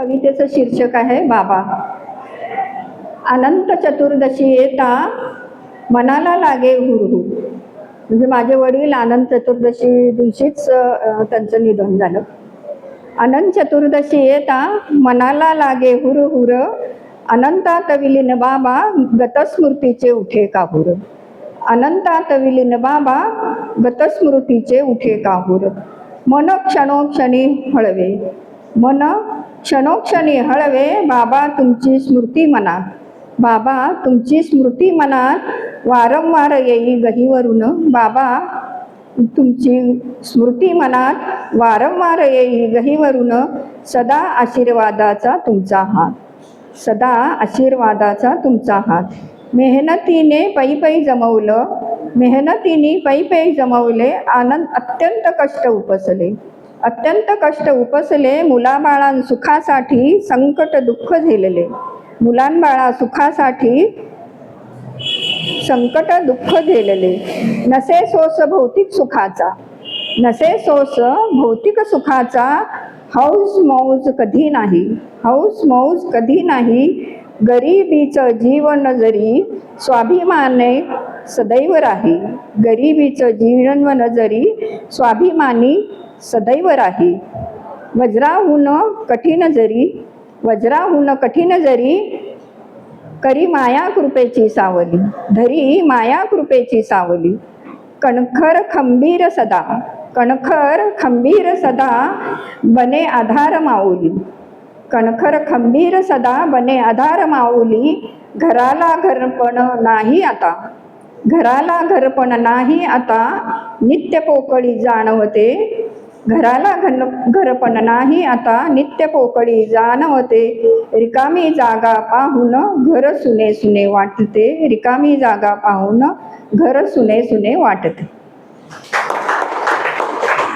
कवितेचं शीर्षक आहे बाबा. अनंत चतुर्दशी येता मनाला लागे हुरहू. म्हणजे माझे वडील अनंत चतुर्दशी दिवशीच त्यांचं निधन झालं. अनंत चतुर्दशी येता मनाला लागे हुर हुर अनंतात विलीन बाबा गतस्मृतीचे उठे काहूर. अनंतात विलीन बाबा गतस्मृतीचे उठे काहूर. मन क्षणोक्षणी हळवे. मन क्षणोक्षणी हळवे बाबा तुमची स्मृती म्हणा. बाबा तुमची स्मृती मनात वारंवार येई गहीवरून. बाबा तुमची स्मृती मनात वारंवार येई गहीवरून. सदा आशीर्वादाचा तुमचा हात. सदा आशीर्वादाचा तुमचा हात. मेहनतीने पै पै जमवलं. मेहनतीने पै पै जमवले. आनंद अत्यंत कष्ट उपसले. अत्यंत कष्ट उपसले मुलाबाळां सुखासाठी संकट दुःख झेलले. मुलांबाळा सुखासाठी संकट दुःख झेलले. नसे सोस भौतिक सुखाचा. नसे सोस भौतिक सुखाचा हौस मौज कधी नाही. हौस मौज कधी नाही. गरिबीचं जीवन जरी स्वाभिमाने सदैव राही. गरिबीचं जीवन जरी स्वाभिमानी सदैव राही. वज्राहून कठीण जरी वज्राहून कठीण जरी करी माया कृपेची सावली धरी माया कृपेची सावली. कणखर खंबीर सदा कणखर खंबीर सदा बने आधार माऊली. कणखर खंबीर सदा बने आधार माऊली घराला घरपण नाही आता. घराला घरपण नाही आता नित्य पोकळी जाणवते घराला घन घरपण नाही आता नित्य पोकळी जाणवते. रिकामी जागा पाहून घर सुने सुने वाटते. रिकामी जागा पाहून घर सुने सुने वाटते.